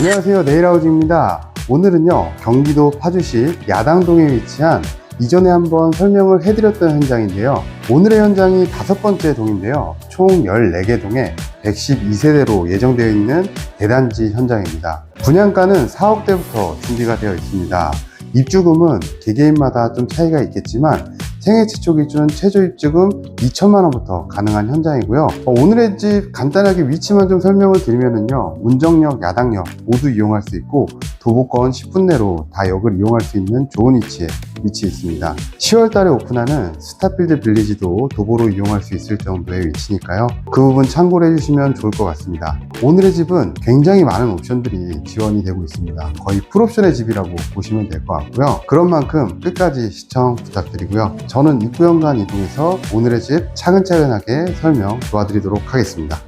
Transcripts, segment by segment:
안녕하세요. 네일하우즈입니다. 오늘은요 경기도 파주시 야당동에 위치한 이전에 한번 설명을 해드렸던 현장인데요. 오늘의 현장이 다섯 번째 동인데요. 총 14개 동에 112세대로 예정되어 있는 대단지 현장입니다. 분양가는 4억대부터 준비가 되어 있습니다. 입주금은 개개인마다 좀 차이가 있겠지만 생애 최초 기준 최저 입주금 2천만 원부터 가능한 현장이고요. 어, 오늘의 집 간단하게 위치만 좀 설명을 드리면은요. 문정역, 야당역 모두 이용할 수 있고 도보권 10분 내로 다 역을 이용할 수 있는 좋은 위치에 위치해 있습니다. 10월 달에 오픈하는 스타필드 빌리지도 도보로 이용할 수 있을 정도의 위치니까요. 그 부분 참고를 해주시면 좋을 것 같습니다. 오늘의 집은 굉장히 많은 옵션들이 지원이 되고 있습니다. 거의 풀옵션의 집이라고 보시면 될 것 같고요. 그런 만큼 끝까지 시청 부탁드리고요. 저는 입구현관 이동해서 오늘의 집 차근차근하게 설명 도와드리도록 하겠습니다.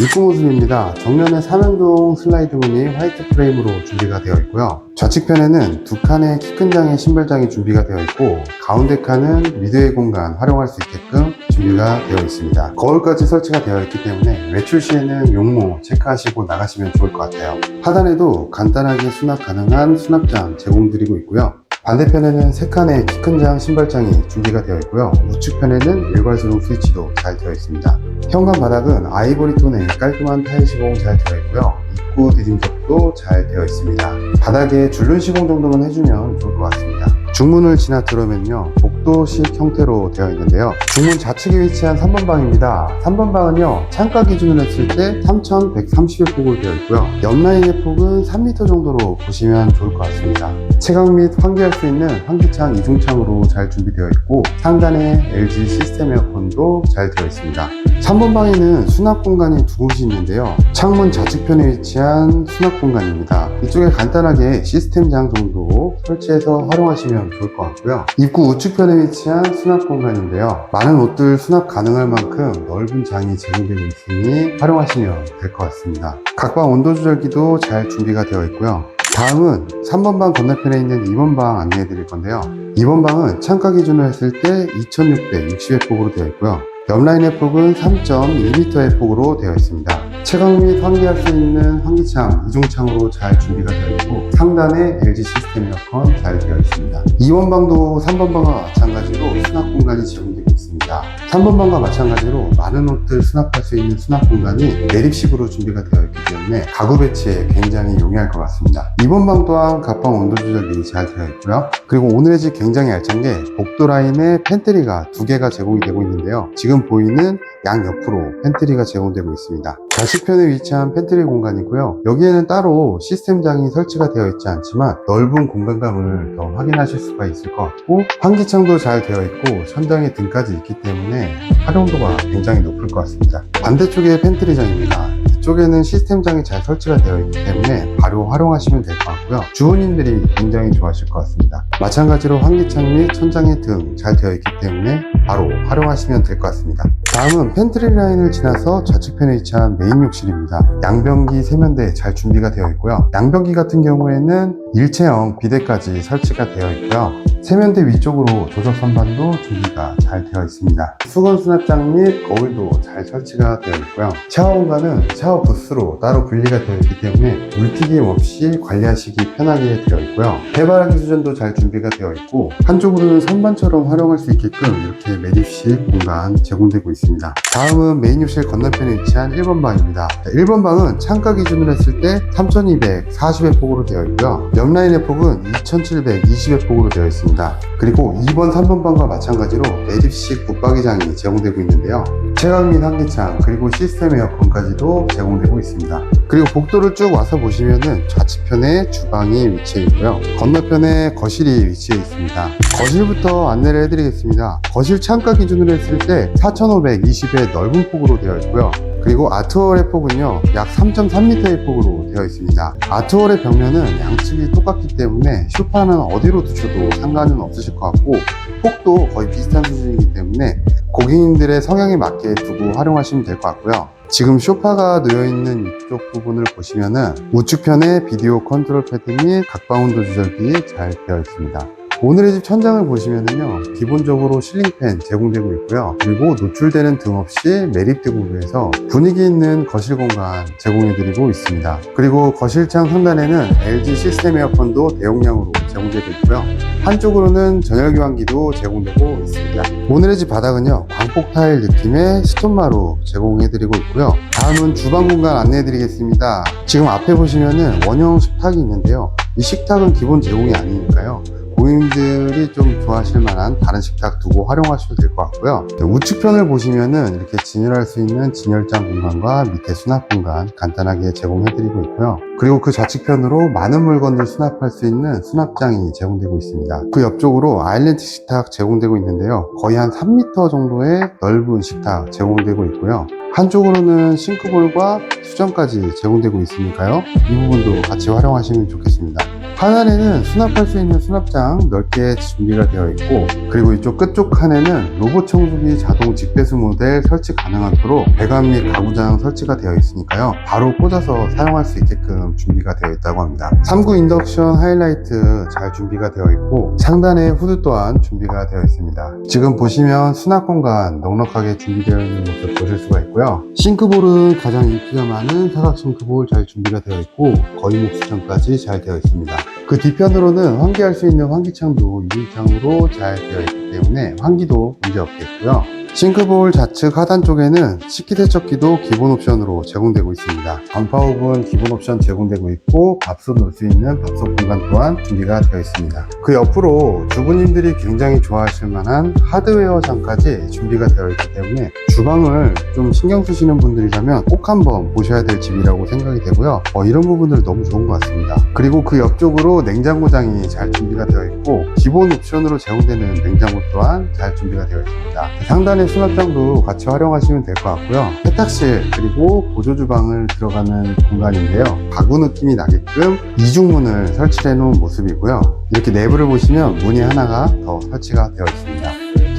입구 모습입니다. 정면에 삼연동 슬라이드 문이 화이트 프레임으로 준비가 되어 있고요. 좌측편에는 두 칸의 키 큰 장의 신발장이 준비가 되어 있고 가운데 칸은 미드웨이 공간 활용할 수 있게끔 준비가 되어 있습니다. 거울까지 설치가 되어 있기 때문에 외출 시에는 용모 체크하시고 나가시면 좋을 것 같아요. 하단에도 간단하게 수납 가능한 수납장 제공드리고 있고요. 반대편에는 세 칸의 키큰장 신발장이 준비가 되어 있고요. 우측편에는 일괄수동 스위치도 잘 되어 있습니다. 현관 바닥은 아이보리 톤의 깔끔한 타일 시공 잘 되어 있고요. 입구 디딤석도 잘 되어 있습니다. 바닥에 줄눈 시공 정도만 해주면 좋을 것 같습니다. 중문을 지나 들어오면요 복도식 형태로 되어 있는데요. 중문 좌측에 위치한 3번 방입니다. 3번 방은요 창가 기준으로 했을 때 3130의 폭으로 되어 있고요. 옆라인의 폭은 3m 정도로 보시면 좋을 것 같습니다. 채광 및 환기할 수 있는 환기창 이중창으로 잘 준비되어 있고 상단에 LG 시스템 에어컨도 잘 되어 있습니다 3번 방에는 수납 공간이 두 곳이 있는데요 창문 좌측편에 위치한 수납 공간입니다 이쪽에 간단하게 시스템 장 정도 설치해서 활용하시면 좋을 것 같고요. 입구 우측편에 위치한 수납 공간인데요. 많은 옷들 수납 가능할 만큼 넓은 장이 제공되고 있으니 활용하시면 될 것 같습니다. 각방 온도 조절기도 잘 준비가 되어 있고요. 다음은 3번 방 건너편에 있는 2번 방 안내해 드릴 건데요. 2번 방은 창가 기준으로 했을 때 2660의 폭으로 되어 있고요. 옆라인의 폭은 3.2m의 폭으로 되어 있습니다. 채광 및 환기할 수 있는 환기창, 이중창으로 잘 준비가 되어 있고 상단에 LG 시스템 에어컨 잘 되어 있습니다. 2번 방도 3번 방과 마찬가지로 수납 공간이 제공되고 있습니다. 3번 방과 마찬가지로 많은 옷들 수납할 수 있는 수납 공간이 매립식으로 준비가 되어 있기 때문에 가구 배치에 굉장히 용이할 것 같습니다. 2번 방 또한 갑방 온도 조절이 잘 되어 있고요. 그리고 오늘의 집 굉장히 알찬 게 복도 라인에 팬트리가 두 개가 제공이 되고 있는데요. 지금 보이는 양 옆으로 팬트리가 제공되고 있습니다. 좌측편에 위치한 팬트리 공간이고요. 여기에는 따로 시스템장이 설치가 되어 있지 않지만 넓은 공간감을 더 확인하실 수가 있을 것 같고 환기창도 잘 되어 있고 천장에 등까지 있기 때문에 활용도가 굉장히 높을 것 같습니다. 반대쪽에 팬트리장입니다. 이쪽에는 시스템장이 잘 설치가 되어 있기 때문에 바로 활용하시면 될 것 같고요. 주부님들이 굉장히 좋아하실 것 같습니다. 마찬가지로 환기창 및 천장의 등 잘 되어 있기 때문에 바로 활용하시면 될 것 같습니다. 다음은 팬트리 라인을 지나서 좌측편에 위치한 메인 욕실입니다. 양변기 세면대 잘 준비가 되어 있고요. 양변기 같은 경우에는 일체형 비대까지 설치가 되어 있고요. 세면대 위쪽으로 조적 선반도 준비가 잘 되어 있습니다. 수건 수납장 및 거울도 잘 설치가 되어 있고요. 샤워 공간은 샤워 부스로 따로 분리가 되어 있기 때문에 물튀김 없이 관리하시기 편하게 되어 있고요. 해바라기 수전도 잘 준비가 되어 있고 한쪽으로는 선반처럼 활용할 수 있게끔 이렇게 매립식 공간 제공되고 있습니다. 다음은 메인 욕실 건너편에 위치한 1번 방입니다. 1번 방은 창가 기준으로 했을 때 3240의 폭으로 되어 있고요. 옆라인의 폭은 2720의 폭으로 되어 있습니다. 그리고 2번, 3번 방과 마찬가지로 매립식 붙박이장이 제공되고 있는데요. 채광 및 환기창 그리고 시스템 에어컨까지도 제공되고 있습니다. 그리고 복도를 쭉 와서 보시면은 좌측편에 주방이 위치해 있고요. 건너편에 거실이 위치해 있습니다. 거실부터 안내를 해드리겠습니다. 거실 창가 기준으로 했을 때 4520의 넓은 폭으로 되어 있고요. 그리고 아트월의 폭은요 약 3.3m의 폭으로 되어 있습니다. 아트월의 벽면은 양측이 똑같기 때문에 쇼파는 어디로 두셔도 상관은 없으실 것 같고 폭도 거의 비슷한 수준이기 때문에 고객님들의 성향에 맞게 두고 활용하시면 될 것 같고요. 지금 쇼파가 놓여있는 이쪽 부분을 보시면은 우측편에 비디오 컨트롤 패드 및 각방 온도 조절기 잘 되어 있습니다 오늘의 집 천장을 보시면은요, 기본적으로 실링팬 제공되고 있고요. 그리고 노출되는 등 없이 매립등으로 해서 분위기 있는 거실 공간 제공해드리고 있습니다. 그리고 거실창 상단에는 LG 시스템 에어컨도 대용량으로 제공되고 있고요. 한쪽으로는 전열 교환기도 제공되고 있습니다. 오늘의 집 바닥은요, 광폭 타일 느낌의 스톤마루 제공해드리고 있고요. 다음은 주방 공간 안내해드리겠습니다. 지금 앞에 보시면은 원형 식탁이 있는데요. 이 식탁은 기본 제공이 아니니까요. 고객님들이 좀 좋아하실 만한 다른 식탁 두고 활용하셔도 될 것 같고요. 네, 우측편을 보시면은 이렇게 진열할 수 있는 진열장 공간과 밑에 수납 공간 간단하게 제공해 드리고 있고요. 그리고 그 좌측편으로 많은 물건을 수납할 수 있는 수납장이 제공되고 있습니다. 그 옆쪽으로 아일랜드 식탁 제공되고 있는데요. 거의 한 3m 정도의 넓은 식탁 제공되고 있고요. 한쪽으로는 싱크볼과 수전까지 제공되고 있으니까요. 이 부분도 같이 활용하시면 좋겠습니다. 하단에는 수납할 수 있는 수납장 넓게 준비가 되어 있고 그리고 이쪽 끝쪽 칸에는 로봇 청소기 자동 직배수 모델 설치 가능하도록 배관 및 가구장 설치가 되어 있으니까요. 바로 꽂아서 사용할 수 있게끔 준비가 되어 있다고 합니다. 3구 인덕션 하이라이트 잘 준비가 되어 있고 상단에 후드 또한 준비가 되어 있습니다. 지금 보시면 수납 공간 넉넉하게 준비되어 있는 모습 보실 수가 있고요. 싱크볼은 가장 인기가 많은 사각 싱크볼 잘 준비가 되어 있고 거의 목 수전까지 잘 되어 있습니다 그 뒤편으로는 환기할 수 있는 환기창도 유리창으로 잘 되어 있기 때문에 환기도 문제 없겠고요. 싱크볼 좌측 하단 쪽에는 식기 세척기도 기본 옵션으로 제공되고 있습니다. 반파오븐 기본 옵션 제공되고 있고 밥솥 넣을 수 있는 밥솥 공간 또한 준비가 되어 있습니다. 그 옆으로 주부님들이 굉장히 좋아하실 만한 하드웨어 장까지 준비가 되어 있기 때문에 주방을 좀 신경 쓰시는 분들이라면 꼭 한번 보셔야 될 집이라고 생각이 되고요. 어, 이런 부분들 너무 좋은 것 같습니다. 그리고 그 옆쪽으로 냉장고장이 잘 준비가 되어 있고 기본 옵션으로 제공되는 냉장고 또한 잘 준비가 되어 있습니다. 상단에 수납장도 같이 활용하시면 될 것 같고요. 세탁실 그리고 보조주방을 들어가는 공간인데요. 가구 느낌이 나게끔 이중문을 설치해 놓은 모습이고요. 이렇게 내부를 보시면 문이 하나가 더 설치가 되어 있습니다.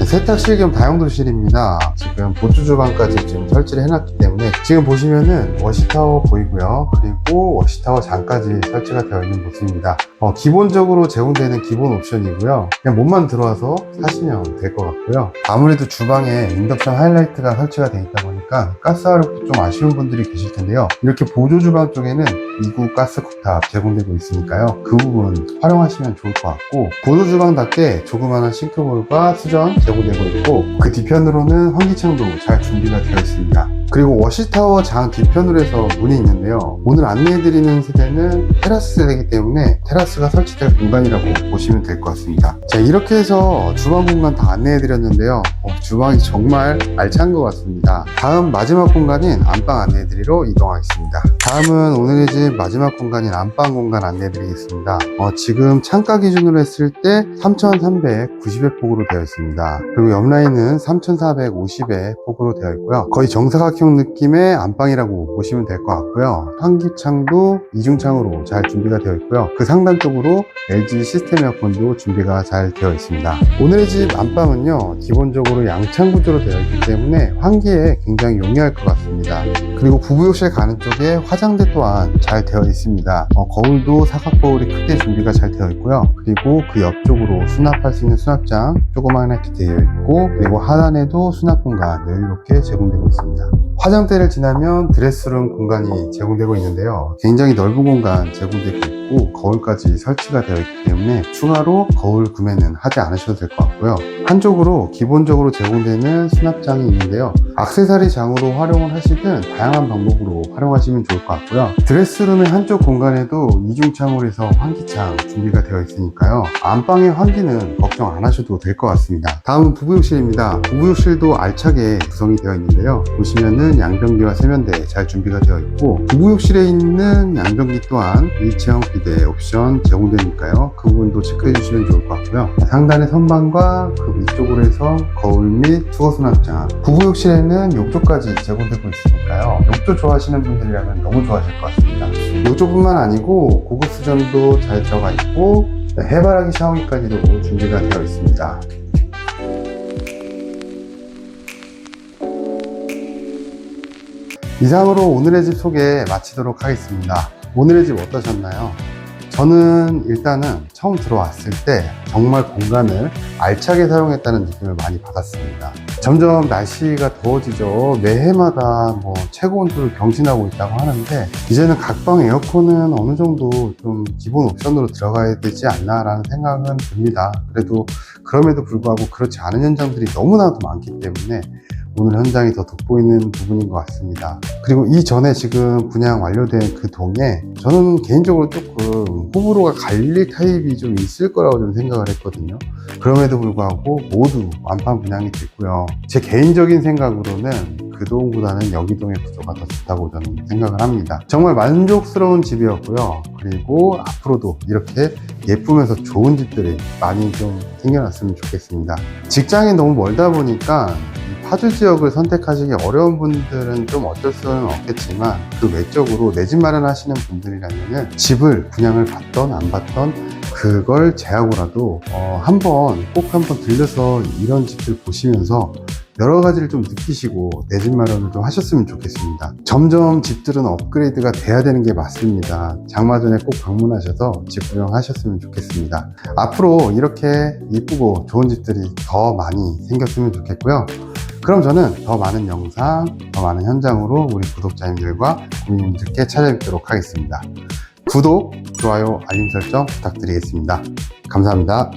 자, 세탁실 겸 다용도실입니다. 지금 보조 주방까지 지금 설치를 해놨기 때문에 지금 보시면은 워시타워 보이고요. 그리고 워시타워 장까지 설치가 되어 있는 모습입니다. 어, 기본적으로 제공되는 기본 옵션이고요. 그냥 몸만 들어와서 사시면 될 것 같고요. 아무래도 주방에 인덕션 하이라이트가 설치가 되어 있다 보니까 가스 화력도 좀 아쉬운 분들이 계실 텐데요. 이렇게 보조 주방 쪽에는 2구 가스 쿡탑 제공되고 있으니까요. 그 부분 활용하시면 좋을 것 같고 보조 주방답게 조그마한 싱크볼과 수전 제공되고 있고 그 뒤편으로는 환기창도 잘 준비가 되어 있습니다. 그리고 워시타워 장 뒤편으로 해서 문이 있는데요. 오늘 안내해드리는 세대는 테라스 세대이기 때문에 테라스가 설치될 공간이라고 보시면 될 것 같습니다. 자, 이렇게 해서 주방 공간 다 안내해드렸는데요. 어, 주방이 정말 알찬 것 같습니다. 다음 마지막 공간인 안방 안내해드리러 이동하겠습니다. 다음은 오늘의 집 마지막 공간인 안방 공간 안내해드리겠습니다. 어, 지금 창가 기준으로 했을 때 3,390의 폭으로 되어 있습니다. 그리고 옆 라인은 3,450의 폭으로 되어 있고요. 거의 정사각 형 느낌의 안방이라고 보시면 될 것 같고요. 환기창도 이중창으로 잘 준비가 되어 있고요. 그 상단 쪽으로 LG 시스템 에어컨도 준비가 잘 되어 있습니다. 오늘의 집 안방은요, 기본적으로 양창 구조로 되어 있기 때문에 환기에 굉장히 용이할 것 같습니다. 그리고 부부욕실 가는 쪽에 화장대 또한 잘 되어 있습니다. 어, 거울도 사각 거울이 크게 준비가 잘 되어 있고요. 그리고 그 옆쪽으로 수납할 수 있는 수납장 조그맣게 되어 있고 그리고 하단에도 수납 공간 여유롭게 제공되고 있습니다. 화장대를 지나면 드레스룸 공간이 제공되고 있는데요. 굉장히 넓은 공간 제공되고 있고 거울까지 설치가 되어 있기 때문에 추가로 거울 구매는 하지 않으셔도 될 것 같고요. 한쪽으로 기본적으로 제공되는 수납장이 있는데요. 악세사리 장으로 활용을 하시든 다양한 방법으로 활용하시면 좋을 것 같고요. 드레스룸의 한쪽 공간에도 이중창으로 해서 환기창 준비가 되어 있으니까요. 안방의 환기는 걱정 안 하셔도 될 것 같습니다. 다음은 부부욕실입니다. 부부욕실도 알차게 구성이 되어 있는데요. 보시면은 양변기와 세면대 잘 준비가 되어 있고 부부욕실에 있는 양변기 또한 일체형 비대 옵션 제공되니까요. 그 부분도 체크해 주시면 좋을 것 같고요. 상단의 선반과 그 위쪽으로 해서 거울 및 수거 수납장 부부 욕실에는 욕조까지 제공되고 있으니까요. 욕조 좋아하시는 분들이라면 너무 좋아하실 것 같습니다. 욕조뿐만 아니고 고급 수전도 잘 들어가 있고 해바라기 샤워기까지도 준비가 되어 있습니다. 이상으로 오늘의 집 소개 마치도록 하겠습니다. 오늘의 집 어떠셨나요? 저는 일단은 처음 들어왔을 때 정말 공간을 알차게 사용했다는 느낌을 많이 받았습니다. 점점 날씨가 더워지죠. 매해마다 뭐 최고 온도를 경신하고 있다고 하는데 이제는 각방 에어컨은 어느 정도 좀 기본 옵션으로 들어가야 되지 않나라는 생각은 듭니다. 그래도 그럼에도 불구하고 그렇지 않은 현장들이 너무나도 많기 때문에 오늘 현장이 더 돋보이는 부분인 것 같습니다. 그리고 이전에 지금 분양 완료된 그 동에 저는 개인적으로 조금 호불호가 갈릴 타입이 좀 있을 거라고 좀 생각을 했거든요. 그럼에도 불구하고 모두 완판 분양이 됐고요. 제 개인적인 생각으로는 그 동보다는 여기동의 구조가 더 좋다고 저는 생각을 합니다. 정말 만족스러운 집이었고요. 그리고 앞으로도 이렇게 예쁘면서 좋은 집들이 많이 좀 생겨났으면 좋겠습니다. 직장이 너무 멀다 보니까 이 파주 지역을 선택하시기 어려운 분들은 좀 어쩔 수는 없겠지만 그 외적으로 내 집 마련하시는 분들이라면 집을 분양을 받던 안 받던 그걸 제하고라도 어, 한번 꼭 한번 들려서 이런 집들 보시면서 여러 가지를 좀 느끼시고 내 집 마련을 좀 하셨으면 좋겠습니다. 점점 집들은 업그레이드가 돼야 되는 게 맞습니다. 장마 전에 꼭 방문하셔서 집 구경하셨으면 좋겠습니다. 앞으로 이렇게 이쁘고 좋은 집들이 더 많이 생겼으면 좋겠고요. 그럼 저는 더 많은 영상, 더 많은 현장으로 우리 구독자님들과 고객님들께 찾아뵙도록 하겠습니다. 구독, 좋아요, 알림 설정 부탁드리겠습니다. 감사합니다.